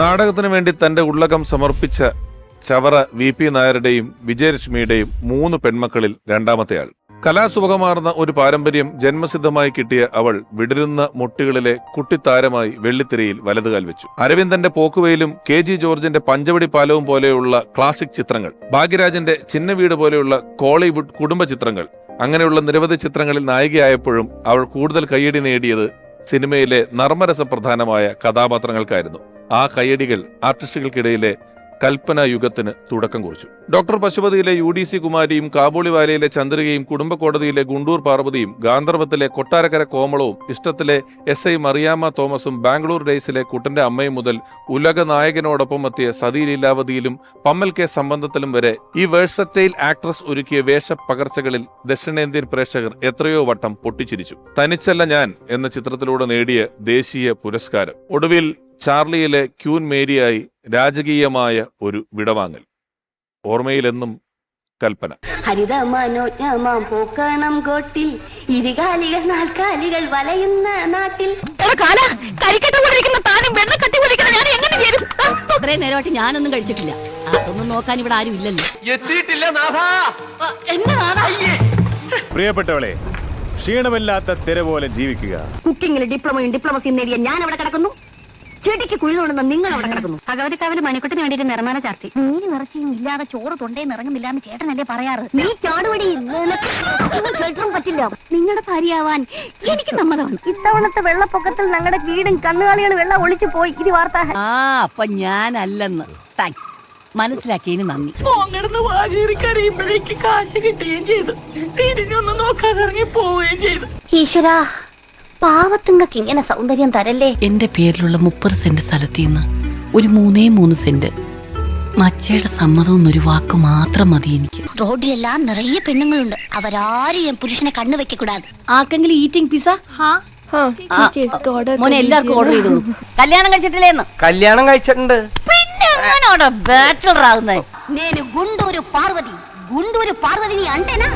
നാടകത്തിനു വേണ്ടി തന്റെ ഉള്ളകം സമർപ്പിച്ച ചവറ വി പി നായരുടെയും വിജയലക്ഷ്മിയുടെയും മൂന്ന് പെൺമക്കളിൽ രണ്ടാമത്തെയാൾ. കലാസുഖമാർന്ന ഒരു പാരമ്പര്യം ജന്മസിദ്ധമായി കിട്ടിയ അവൾ വിടരുന്ന മുട്ടികളിലെ കുട്ടിത്താരമായി വെള്ളിത്തിരയിൽ വലതുകാൽ വെച്ചു. അരവിന്ദന്റെ പോക്കുവയിലും കെ ജി ജോർജിന്റെ പഞ്ചവടി പാലവും പോലെയുള്ള ക്ലാസിക് ചിത്രങ്ങൾ ഭാഗ്യരാജന്റെ ചിന്ന വീട് പോലെയുള്ള കോളിവുഡ് കുടുംബ ചിത്രങ്ങൾ അങ്ങനെയുള്ള നിരവധി ചിത്രങ്ങളിൽ നായികയായപ്പോഴും അവൾ കൂടുതൽ കയ്യടി നേടിയത് സിനിമയിലെ നർമ്മരസപ്രധാനമായ കഥാപാത്രങ്ങൾക്കായിരുന്നു. ആ കയ്യടികൾ ആർട്ടിസ്റ്റുകൾക്കിടയിലെ കൽപ്പന യുഗത്തിന് തുടക്കം കുറിച്ചു. ഡോക്ടർ പശുപതിയിലെ യു ഡി സി കുമാരിയും കാബൂളിവാലയിലെ ചന്ദ്രികയും കുടുംബ കോടതിയിലെ ഗുണ്ടൂർ പാർവതിയും ഗാന്ധർവത്തിലെ കൊട്ടാരക്കര കോമളവും ഇഷ്ടത്തിലെ എസ് ഐ മറിയാമ്മ തോമസും ബാംഗ്ലൂർ ഡേയ്സിലെ കുട്ടന്റെ അമ്മയും മുതൽ ഉലക നായകനോടൊപ്പം എത്തിയ സതി ലീലാവതിയിലും പമ്മൽ കെ സംബന്ധത്തിലും വരെ ഈ വേഴ്സറ്റൈൽ ആക്ട്രസ് ഒരുക്കിയ വേഷ പകർച്ചകളിൽ ദക്ഷിണേന്ത്യൻ പ്രേക്ഷകർ എത്രയോ വട്ടം പൊട്ടിച്ചിരിച്ചു. തനിച്ചല്ല ഞാൻ എന്ന ചിത്രത്തിലൂടെ നേടിയ ദേശീയ പുരസ്കാരം. ഒടുവിൽ ചാർലിയിലെ ക്യൂൻ മേരിയായി രാജകീയമായ ഒരു വിടവാങ്ങൽ. ഓർമ്മയിലെന്നും കൽപ്പന. ഹരിത മനോജ്ഞമാം പോക്കണം കോട്ടിൽ ഇരുകാലികൾ നാൽക്കാലികൾ വലയുന്ന നാട്ടിൽ. ഇത്രയും നേരമായിട്ട് ഞാനൊന്നും കഴിച്ചിട്ടില്ല. അതൊന്നും നോക്കാൻ ഇവിടെ ആരും ഇല്ലല്ലോ. എത്തിയിട്ടില്ല നാഥാ. പ്രിയപ്പെട്ടവളെ ക്ഷീണമില്ലാത്ത തിര പോലെ ജീവിക്കുക. കുക്കിംഗിൽ ഡിപ്ലോമയും ഡിപ്ലോമസിയും നേടിയ ഞാൻ അവിടെ കിടക്കുന്നു. ചെടിക്ക് കുഴിതുകൊണ്ടെന്ന് നിങ്ങൾ അവിടെ കിടക്കുന്നു. ഭഗവതി കാവിൽ മണിക്കുട്ടിന് വേണ്ടിയിട്ട് നിർമ്മാണ ചാർത്തി നീര് നിറച്ചിയും ഇല്ലാതെ ചോറ് തൊണ്ടേ നിറങ്ങുന്നില്ല എന്ന് ചേട്ടനല്ലേ പറയാറ്? നീ ചാടുപടി കേട്ടും പറ്റില്ല. നിങ്ങളുടെ ഭാര്യയാവാൻ എനിക്ക് സമ്മതമാണ്. ഇത്തവണത്തെ വെള്ളപ്പൊക്കത്തിൽ ഞങ്ങളുടെ വീടും കന്നുകാലികൾ വെള്ളം ഒളിച്ചു പോയി. ഇത് വാർത്ത ആ അപ്പൊ ഞാനല്ലെന്ന്. താങ്ക്സ് മനസ്സിലാക്കിയതിന് നന്ദി. പോങ്ങടുന്ന് വാകേറി കരയുമ്പോഴേക്ക് കാശ് കിട്ടുകയും ചെയ്തു. തിരിഞ്ഞൊന്നും നോക്കാതെ ഇറങ്ങി പോവുകയും ചെയ്തു. ഈശ്വരാ പാവത്തുങ്ങൾക്ക് ഇങ്ങനെ സൗന്ദര്യം തരല്ലേ? എന്റെ പേരിലുള്ള മുപ്പത് സെന്റ് സ്ഥലത്തിൽ നിന്ന് ഒരു മൂന്നേ മൂന്ന് സെന്റ് മച്ചയുടെ സമ്മതം എന്നൊരു വാക്ക് മാത്രം മതി എനിക്ക്. റോഡിലെല്ലാം നിറയെ പെണ്ണുങ്ങളുണ്ട്. അവരാരെയും പുരുഷനെ കണ്ണു വെക്കൂടാതെ ആർക്കെങ്കിലും ഈറ്റിംഗ് പിസ മോനെ എല്ലാവർക്കും ഓർഡർ കല്യാണം കഴിച്ചിട്ടില്ലേന്ന് കല്യാണം കഴിച്ചിട്ടുണ്ട്. പിന്നെ പാർവതി പാർവതി നീ അണ്ടേനാ?